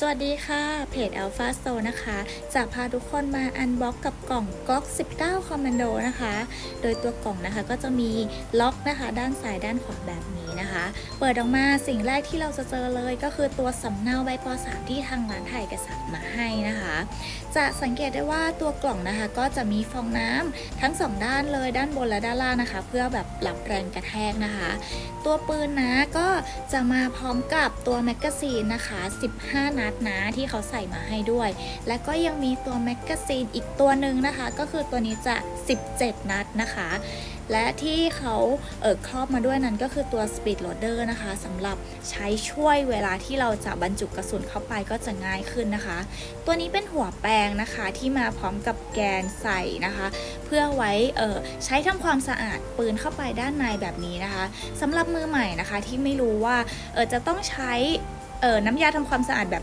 สวัสดีค่ะ เพจ Alpha s t o นะคะ จะพาทุกคนมาอันบ็อกกับกล่องก๊อก 19 Commando นะคะ โดยตัวกล่องนะคะก็จะมีล็อกนะคะ ด้านซ้ายด้านขวาแบบนี้นะคะ เปิดออกมาสิ่งแรกที่เราจะเจอเลยก็คือตัวสำเนาใบป .3 ที่ทางร้านถ่ายเอกสารมาให้นะ จะสังเกตได้ว่าตัวกล่องนะคะ ก็จะมีฟองน้ำทั้งสองด้านเลยด้านบนและด้านล่างนะคะ เพื่อแบบรับแรงกระแทกนะคะ ตัวปืนนะก็จะมาพร้อมกับตัวแมกกาซีนนะคะ 15 นัดนะที่เขาใส่มาให้ด้วย และก็ยังมีตัวแมกกาซีนอีกตัวหนึ่งนะคะ ก็คือตัวนี้จะ 17 นัดนะคะ และที่เขาเออครอบมาด้วยนั้นก็คือตัว Speed Loader นะคะสำหรับใช้ช่วยเวลาที่เราจะบรรจุกระสุนเข้าไปก็จะง่ายขึ้นนะคะ ตัวนี้เป็นหัวแปรงนะคะที่มาพร้อมกับแกนใส่นะคะ เพื่อไว้เออใช้ทำความสะอาดปืนเข้าไปด้านในแบบนี้นะคะสำหรับมือใหม่นะคะที่ไม่รู้ว่าเออจะต้องใช้เออน้ำยาทำความสะอาดแบบ